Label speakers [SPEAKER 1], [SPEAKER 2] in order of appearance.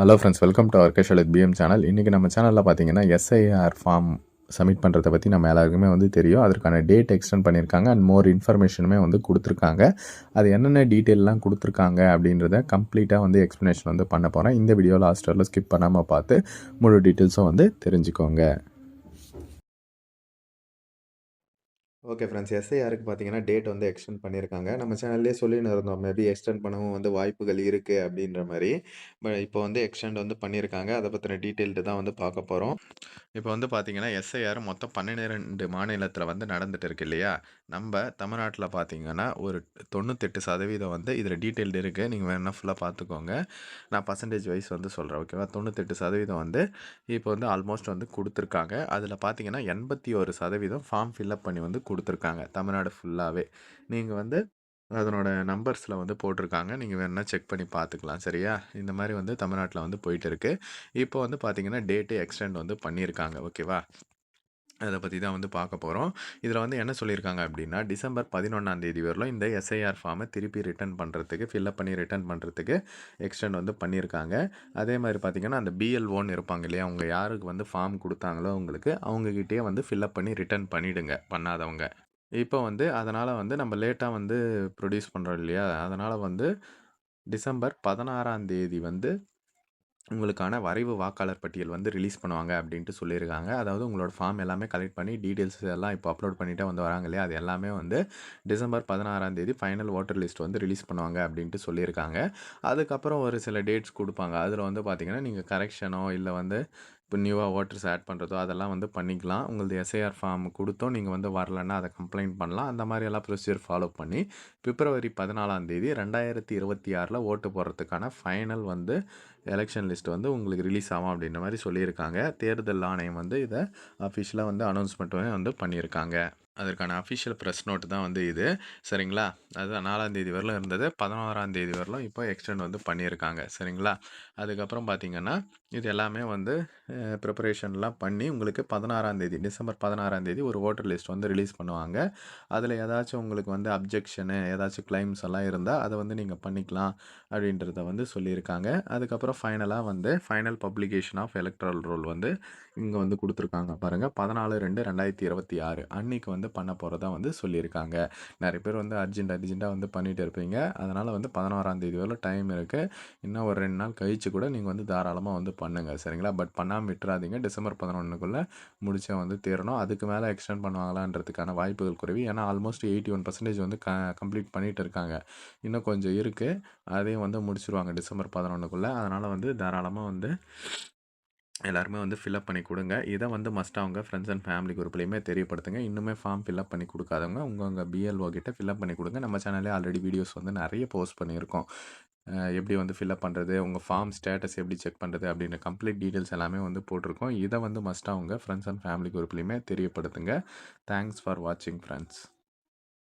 [SPEAKER 1] Hello friends welcome to our casual PM channel இன்றைக்கி நம்ம சேனலில் பார்த்தீங்கன்னா எஸ்ஐஆர் ஃபார்ம் சப்மிட் பண்ணுறதை பற்றி நம்ம எல்லாருக்குமே வந்து தெரியும். அதற்கான டேட் எக்ஸ்டெண்ட் பண்ணியிருக்காங்க அண்ட் மோர் இன்ஃபர்மேஷனுமே வந்து கொடுத்துருக்காங்க. அது என்னென்ன டீட்டெயிலெலாம் கொடுத்துருக்காங்க அப்படின்றத கம்ப்ளீட்டாக வந்து எக்ஸ்ப்ளனேஷன் வந்து பண்ண போகிறேன் இந்த வீடியோ லாஸ்ட் வரல ஸ்கிப் பண்ணாமல் பார்த்து முழு டீட்டெயில்ஸும் வந்து தெரிஞ்சுக்கோங்க. ஓகே ஃப்ரெண்ட்ஸ் எஸ்ஐஆருக்கு பார்த்தீங்கன்னா டேட் வந்து எக்ஸ்டெண்ட் பண்ணியிருக்காங்க நம்ம சேனல்லே சொல்லின்னு இருந்தோம். மேபி எக்ஸ்டெண்ட் பண்ணவும் வந்து வாய்ப்புகள் இருக்குது அப்படின்ற மாதிரி. பட் இப்போ வந்து எக்ஸ்டெண்ட் வந்து பண்ணியிருக்காங்க அதை பற்றின டீட்டெயில்டு தான் வந்து பார்க்க போகிறோம் இப்போ வந்து பார்த்தீங்கன்னா எஸ்ஐஆர் மொத்தம் பன்னிரெண்டு மாநிலத்தில் வந்து நடந்துட்டு இருக்கு இல்லையா? நம்ம தமிழ்நாட்டில் பார்த்தீங்கன்னா ஒரு தொண்ணூத்தெட்டு சதவீதம் வந்து இதில் டீட்டெயில்டு இருக்குது நீங்கள் வேணா ஃபுல்லாக பார்த்துக்கோங்க நான் பர்சன்டேஜ் வைஸ் வந்து சொல்கிறேன் ஓகேவா தொண்ணூத்தெட்டு சதவீதம் வந்து இப்போ வந்து ஆல்மோஸ்ட் வந்து கொடுத்துருக்காங்க. அதில் பார்த்தீங்கன்னா எண்பத்தி ஒரு சதவீதம் ஃபார்ம் ஃபில்அப் பண்ணி வந்து கொடுத்துருக்காங்க. தமிழ்நாடு ஃபுல்லாகவே நீங்கள் வந்து அதனோட நம்பர்ஸில் வந்து போட்டிருக்காங்க நீங்கள் வேணுன்னா செக் பண்ணி பார்த்துக்கலாம் சரியா? இந்த மாதிரி வந்து தமிழ்நாட்டில் வந்து போயிட்டு இருக்கு. இப்போ வந்து பார்த்தீங்கன்னா டேட்டு எக்ஸ்டெண்ட் வந்து பண்ணியிருக்காங்க ஓகேவா? அதை பற்றி தான் வந்து பார்க்க போகிறோம் இதில் வந்து என்ன சொல்லியிருக்காங்க அப்படின்னா டிசம்பர் பதினொன்றாம் தேதி வரலும் இந்த எஸ்ஐஆர் ஃபார்மை திருப்பி ரிட்டர்ன் பண்ணுறதுக்கு ஃபில்அப் பண்ணி ரிட்டர்ன் பண்ணுறதுக்கு எக்ஸ்டெண்ட் வந்து பண்ணியிருக்காங்க அதே மாதிரி பார்த்திங்கன்னா அந்த பிஎல்ஓன்னு இருப்பாங்க இல்லையா அவங்க யாருக்கு வந்து ஃபார்ம் கொடுத்தாங்களோ அவங்களுக்கு அவங்கக்கிட்டே வந்து ஃபில்அப் பண்ணி ரிட்டர்ன் பண்ணிவிடுங்க பண்ணாதவங்க. இப்போ வந்து அதனால் வந்து நம்ம லேட்டாக வந்து ப்ரொடியூஸ் பண்ணுறோம் இல்லையா அதனால் வந்து டிசம்பர் பதினாறாம் தேதி வந்து உங்களுக்கான வரைவு வாக்காளர் பட்டியல் வந்து ரிலீஸ் பண்ணுவாங்க அப்படின்ட்டு சொல்லியிருக்காங்க. அதாவது உங்களோட ஃபார்ம் எல்லாமே கலெக்ட் பண்ணி டீட்டெயில்ஸ் எல்லாம் இப்போ அப்லோட் பண்ணிட்டே வந்து வராங்க இல்லையா? அது எல்லாமே வந்து டிசம்பர் பதினாறாம் தேதி ஃபைனல் ஓட்டர் லிஸ்ட் வந்து ரிலீஸ் பண்ணுவாங்க அப்படின்ட்டு சொல்லியிருக்காங்க. அதுக்கப்புறம் ஒரு சில டேட்ஸ் கொடுப்பாங்க. அதில் வந்து பார்த்திங்கன்னா நீங்கள் கரெக்ஷனோ இல்லை வந்து இப்போ நியூவாக ஓட்டர்ஸ் ஆட் பண்ணுறதோ அதெல்லாம் வந்து பண்ணிக்கலாம். உங்களது எஸ்ஐஆர் ஃபார்ம் கொடுத்தோம். நீங்கள் வந்து வரலன்னா அதை கம்ப்ளைண்ட் பண்ணலாம். அந்த மாதிரி எல்லாம் ப்ரொசீஜர் ஃபாலோ பண்ணி பிப்ரவரி பதினாலாம் தேதி ரெண்டாயிரத்தி இருபத்தி ஆறில் ஓட்டு போடுறதுக்கான ஃபைனல் வந்து எலெக்ஷன் லிஸ்ட் வந்து உங்களுக்கு ரிலீஸ் ஆகும் அப்படின்ற மாதிரி சொல்லியிருக்காங்க. தேர்தல் ஆணையம் வந்து இதை அஃபிஷியலாக வந்து அனௌன்ஸ்மெண்ட்டும் வந்து பண்ணியிருக்காங்க. அதற்கான அஃபிஷியல் ப்ரெஸ் நோட்டு தான் வந்து இது. சரிங்களா? அதுதான் நாலாந்தேதி வரலும் இருந்தது. பதினோராந்தேதி வரலும் இப்போ எக்ஸ்டெண்ட் வந்து பண்ணியிருக்காங்க. சரிங்களா? அதுக்கப்புறம் பார்த்திங்கன்னா இது எல்லாமே வந்து ப்ரிப்பரேஷன்லாம் பண்ணி உங்களுக்கு பதினாறாந்தேதி டிசம்பர் பதினாறாந்தேதி ஒரு ஓட்டர் லிஸ்ட் வந்து ரிலீஸ் பண்ணுவாங்க. அதில் ஏதாச்சும் உங்களுக்கு வந்து அப்ஜெக்ஷனு ஏதாச்சும் கிளைம்ஸ் எல்லாம் இருந்தால் அதை வந்து நீங்கள் பண்ணிக்கலாம் அப்படின்றத வந்து சொல்லியிருக்காங்க. அதுக்கப்புறம் ஃபைனலாக வந்து final publication of electoral roll வந்து இங்கே வந்து கொடுத்துருக்காங்க பாருங்கள் பதினாலு ரெண்டு ரெண்டாயிரத்தி இருபத்தி ஆறு அன்னைக்கு வந்து பண்ண போகிறதா வந்து சொல்லியிருக்காங்க. நிறைய பேர் வந்து அர்ஜென்ட் அர்ஜென்ட்டாக வந்து பண்ணிகிட்டு இருப்பீங்க. அதனால் வந்து பதினோராம் தேதி வரை டைம் இருக்குது இன்னும் ஒரு ரெண்டு நாள் கழித்து கூட நீங்கள் வந்து தாராளமாக வந்து பண்ணுங்கள் சரிங்களா? பட் பண்ணாமல் விட்டுறாதீங்க. டிசம்பர் பதினொன்றுக்குள்ளே முடிச்சா வந்து தேரணும். அதுக்கு மேலே எக்ஸ்டெண்ட் பண்ணுவாங்களான்றதுக்கான வாய்ப்புகள் குறைவு. ஏன்னா ஆல்மோஸ்ட் எயிட்டி ஒன் பர்சன்டேஜ் வந்து க கம்ப்ளீட் பண்ணிகிட்டு இருக்காங்க. இன்னும் கொஞ்சம் இருக்குது அதையும் வந்து முடிச்சிருவாங்க டிசம்பர் பதினொன்றுக்குள்ளே அதனால் வந்து தாராளமாக வந்து எல்லாருமே வந்து ஃபில்அப் பண்ணி கொடுங்க. இதை வந்து மஸ்ட்டாக அவங்க ஃப்ரெண்ட்ஸ் அண்ட் ஃபேமிலி குரூப்லேயுமே தெரியப்படுத்துங்க. இன்னுமே ஃபார்ம் ஃபில்அப் பண்ணி கொடுக்காதவங்க உங்கள் உங்கள் பிஎல்ஓ கிட்ட ஃபில்அப் பண்ணி கொடுங்க. நம்ம சேனலே ஆல்ரெடி வீடியோஸ் வந்து நிறைய போஸ்ட் பண்ணியிருக்கோம். எப்படி வந்து ஃபில்அப் பண்ணுறது உங்கள் ஃபார்ம் ஸ்டேட்டஸ் எப்படி செக் பண்ணுறது அப்படின்ற கம்ப்ளீட் டீட்டெயில்ஸ் எல்லாமே வந்து போட்டிருக்கோம். இதை வந்து மஸ்ட்டாக அவங்க ஃப்ரெண்ட்ஸ் அண்ட் ஃபேமிலி குரூப்லேயுமே தெரியப்படுத்துங்க. தேங்க்ஸ் ஃபார் வாட்சிங் ஃப்ரெண்ட்ஸ்